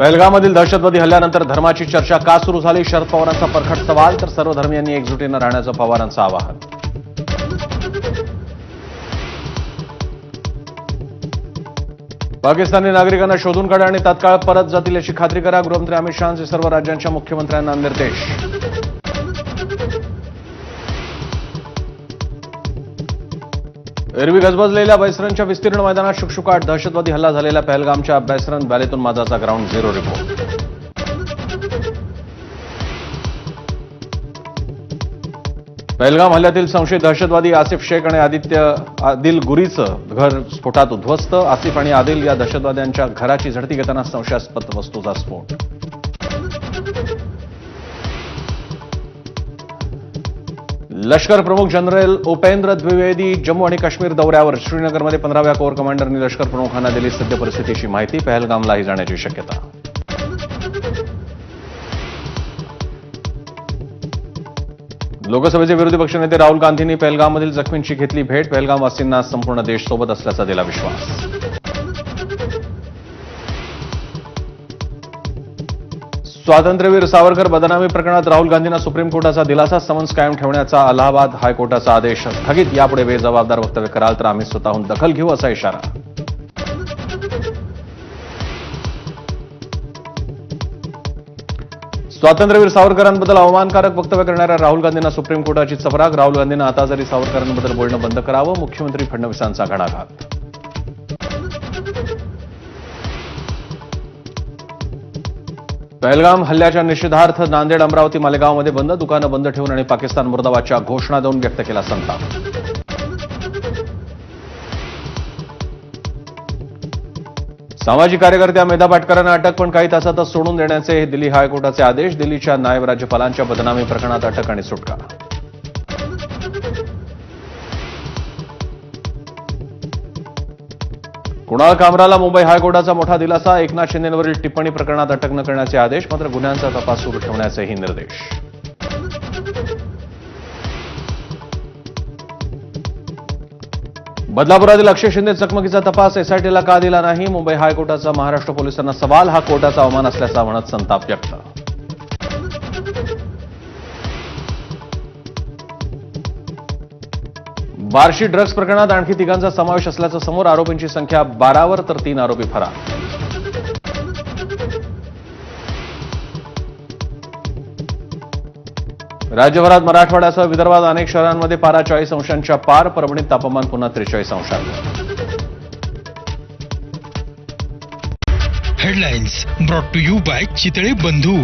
पहलगाममधील दहशतवादी हल्ल्यानंतर धर्माची चर्चा का सुरू झाली? शरद पवारांचा परखट सवाल तर सर्व धर्मियांनी एकजुटीनं राहण्याचं पवारांचं आवाहन. पाकिस्तानी नागरिकांना शोधून काढा आणि तात्काळ परत जातील याची खात्री करा. गृहमंत्री अमित शहाचे सर्व राज्यांच्या मुख्यमंत्र्यांना निर्देश. एरवी गजबजलेल्या बैसरनच्या विस्तीर्ण मैदानात शुकशुकाट दहशतवादी हल्ला झालेल्या पहलगामच्या बैसरन व्हॅलीतून माझाचा ग्राउंड झिरो रिपोर्ट. पहलगाम हल्ल्यातील संशयित दहशतवादी आसिफ शेख आणि आदित्य आदिल गुरीचं घर स्फोटात उद्ध्वस्त. आसिफ आणि आदिल या दहशतवाद्यांच्या घराची झडती घेताना संशयास्पद वस्तूचा स्फोट. लष्कर प्रमुख जनरल उपेंद्र द्विवेदी जम्मू आणि काश्मीर दौऱ्यावर श्रीनगरमध्ये पंधराव्या कोर कमांडरनी लष्कर प्रमुखांना दिली सद्य परिस्थितीची माहिती. पहलगामलाही जाण्याची शक्यता. लोकसभेचे विरोधी पक्षनेते राहुल गांधींनी पहलगाममधील जखमींची घेतली भेट. पहलगामवासींना संपूर्ण देश सोबत असल्याचा दिला विश्वास. स्वातंत्र्यवीर सावरकर बदनामी प्रकरणात राहुल गांधींना सुप्रीम कोर्टाचा दिलासा समन्स कायम ठेवण्याचा अलाहाबाद हायकोर्टाचा आदेश. स्थगित यापुढे बेजबाबदार वक्तव्य कराल तर आम्ही स्वतःहून दखल घेऊ असा इशारा. स्वातंत्र्यवीर सावरकरांबद्दल अवमानकारक वक्तव्य करणाऱ्या राहुल गांधींना सुप्रीम कोर्टाची चपराक. राहुल गांधींना आता जरी सावरकरांबद्दल बोलणं बंद करावं मुख्यमंत्री फडणवीसांचा घणाघात. पहलगाम हल्ल्याच्या निषेधार्थ नांदेड अमरावती मालेगावमध्ये बंद दुकानं बंद ठेवून आणि पाकिस्तान मुर्दाबादच्या घोषणा देऊन व्यक्त केला संताप. सामाजिक कार्यकर्त्या मेधा पाटकरांना अटक पण काही तासातच सोडून देण्याचे दिल्ली हायकोर्टाचे आदेश दिल्लीच्या नायब राज्यपालांच्या बदनामी प्रकरणात अटक आणि सुटका. कुणाल कामराला मुंबई हायकोर्टाचा मोठा दिलासा? एकनाथ शिंदेवरील टिप्पणी प्रकरणात अटक न करण्याचे आदेश मात्र गुन्ह्यांचा तपास सुरू ठेवण्याचेही निर्देश. बदलापुरातील अक्षय शिंदे चकमकीचा तपास एसआयटीला का दिला नाही? मुंबई हायकोर्टाचा महाराष्ट्र पोलिसांना सवाल हा कोर्टाचा अवमान असल्याचा म्हणत संताप व्यक्त बार्शी ड्रग्ज प्रकरणात आणखी तिघांचा समावेश असल्याचं समोर आरोपींची संख्या बारावर तर तीन आरोपी फरार. राज्यभरात मराठवाड्यासह विदर्भात अनेक शहरांमध्ये पारा चाळीस अंशांच्या पार परभणीत तापमान पुन्हा त्रेचाळीस अंशांवर. Headlines brought to you by Chitale Bandhu.